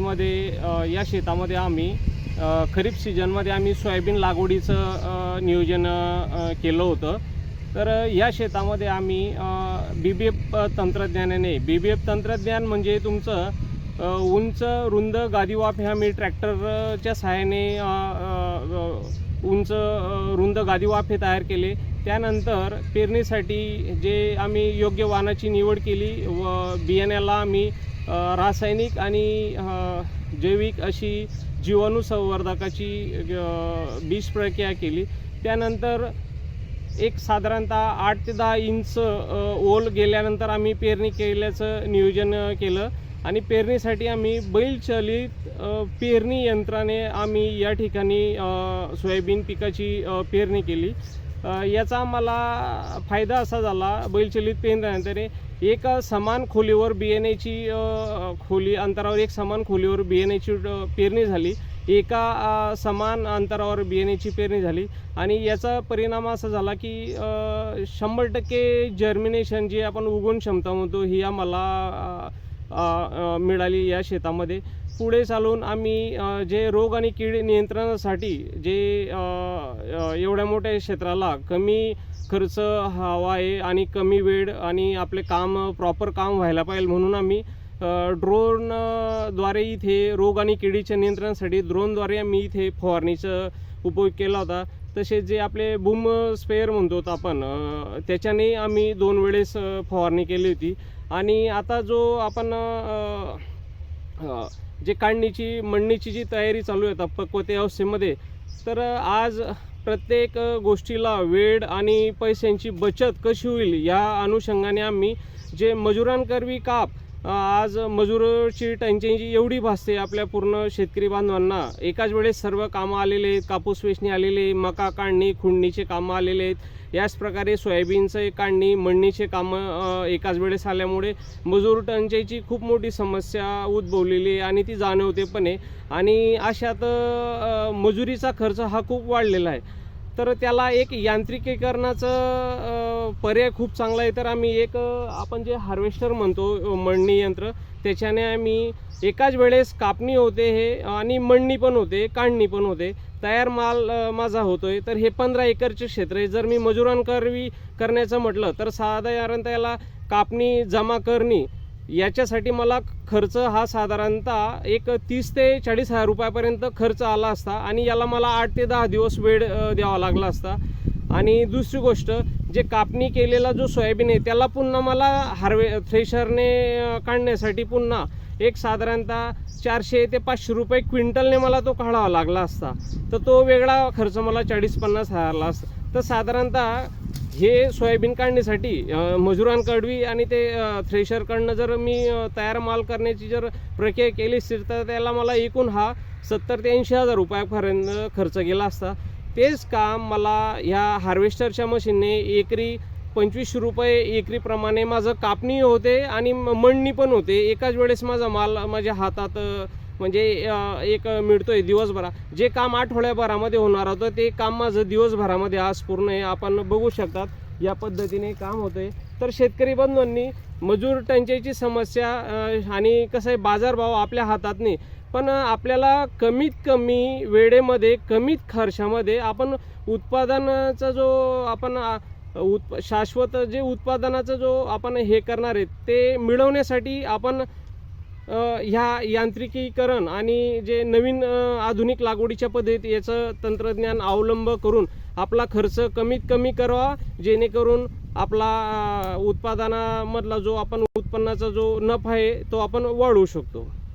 मध्ये या शेतामध्ये आम्ही खरीप सीजनमध्ये आम्ही सोयाबीन लागवडीचं नियोजन केलं होतं. तर या शेतामध्ये आम्ही बी बी एफ तंत्रज्ञानाने बी बी एफ तंत्रज्ञान म्हणजे तुमचं उंच रुंद गादीवाफ हे आम्ही ट्रॅक्टरच्या सहाय्याने उंच रुंद गादीवाफ हे तयार केले. त्यानंतर पेरणीसाठी जे आम्ही योग्य वाहनाची निवड केली व बियाण्याला आम्ही रासायनिक आणि जैविक अशी जीवाणू संवर्धकाची बीज प्रक्रिया केली. त्यानंतर एक साधारणतः आठ ते दहा इंच ओल गेल्यानंतर आम्ही पेरणी केल्याचं नियोजन केलं. आणि पेरणीसाठी आम्ही बैलचलित पेरणी यंत्राने आम्ही या ठिकाणी सोयाबीन पिकाची पेरणी केली. याचा आम्हाला फायदा असा झाला बैलचलित पेरण्यानंतर एक समान खोलीवर बियाण्याची खोली अंतरावर एक समान खोलीवर बियाण्याची पेरणी झाली. एका समान अंतरावर बियाण्याची पेरणी झाली. आणि याचा परिणाम असा झाला की शंभर टक्के जर्मिनेशन जी आपण उगवण क्षमता म्हणतो ही आम्हाला मिळाली या शेतामध्ये. पुढे चालून आम्ही जे रोग आणि कीड नियंत्रणासाठी जे एवढ्या मोठ्या क्षेत्राला कमी खर्च हवा आहे आणि कमी वेळ आणि आपले काम प्रॉपर काम व्हायला पाहिजे म्हणून आम्ही ड्रोनद्वारे इथे रोग आणि किडीच्या नियंत्रणासाठी ड्रोनद्वारे आम्ही इथे फवारणीचा उपयोग केला होता. तसेच जे आपले बूम स्पेअर म्हणतो आपण त्याच्याने आम्ही दोन वेळेस फवारणी केली होती. आणि आता जो आपण जे काढणीची मळणीची जी तयारी चालू आहे पक्वते अवस्थेमध्ये तर आज प्रत्येक गोष्टीला वेळ आणि पैशांची बचत कशी होईल या अनुषंगाने आम्ही जे मजुरांकरवी काप आज मजुराची टंचाई एवढी भासते आपल्या पूर्ण शेतकरी बांधवांना. एकाच वेळेस सर्व कामं आलेले आहेत कापूस वेचणी आलेले आहे, मका काढणी खुंडणीचे कामं आलेले आहेत. याच प्रकारे सोयाबीनचं काढणी मळणीचे कामं एकाच वेळेस आल्यामुळे मजूर टंचाईची खूप मोठी समस्या उद्भवलेली आहे आणि ती जाणवते पण आहे आणि अशात मजुरीचा खर्च हा खूप वाढलेला आहे. तर त्याला एक यांत्रिकीकरणाचं पर्याय खूप चांगला आहे. तर आम्ही एक आपण जे हार्वेस्टर म्हणतो मळणी यंत्र त्याच्याने आम्ही एकाच वेळेस कापणी होते हे आणि मळणी पण होते काढणी पण होते. तयार माल माझा होतो आहे तर हे पंधरा एकरचे क्षेत्र आहे. जर मी मजुरांकरवी करण्याचं म्हटलं तर साधारणतः याला कापणी जमा करणी याच्यासाठी मला खर्च हा साधारणतः एक तीस ते चाळीस हजार रुपयापर्यंत खर्च आला असता आणि याला मला आठ ते दहा दिवस वेळ द्यावा लागला असता. आणि दुसरी गोष्ट जे कापणी केलेला जो सोयाबीन आहे त्याला पुन्हा मला हार्वे थ्रेशरने काढण्यासाठी पुन्हा एक साधारणतः चारशे ते पाचशे रुपये क्विंटलने मला तो काढावा लागला असता. तर तो वेगळा खर्च मला चाळीस पन्नास हजारला असता. तर साधारणतः हे सोयाबीन काढण्यासाठी मजुरांकडवी आणि ते थ्रेशरकडनं जर मी तयार माल करण्याची जर प्रक्रिया केली असतील तर त्याला मला एकूण हा सत्तर ते ऐंशी हजार रुपयापर्यंत खर्च गेला असता. तेच काम मला ह्या हार्वेस्टरच्या मशीनने एकरी पंचवीसशे रुपये एकरीप्रमाणे माझं कापणी होते आणि म- मळणी पण होते. एकाच वेळेस माझा माल माझ्या हातात म्हणजे एक मिळतोय दिवसभरा. जे काम आठवड्याभरामध्ये होणार होतं ते काम माझं दिवसभरामध्ये आज पूर्ण आहे. आपण बघू शकतात या पद्धतीने काम होतंय. तर शेतकरी बंधूंनी मजूर टंचाईची समस्या आणि कसं आहे बाजारभाव आपल्या हातात नाही पण आपल्याला कमीत कमी वेळेमध्ये कमीत खर्चामध्ये आपण उत्पादनाचा जो आपण उत् शाश्वत जे उत्पादनाचा जो आपण हे करणार आहे ते मिळवण्यासाठी आपण ह्या यांत्रिकीकरण आणि जे नवीन आधुनिक लागवडीच्या पद्धती याचं तंत्रज्ञान अवलंब करून आपला खर्च कमीत कमी करावा जेणेकरून आपला उत्पादनामधला जो आपण उत्पन्नाचा जो नफा आहे तो आपण वाढवू शकतो.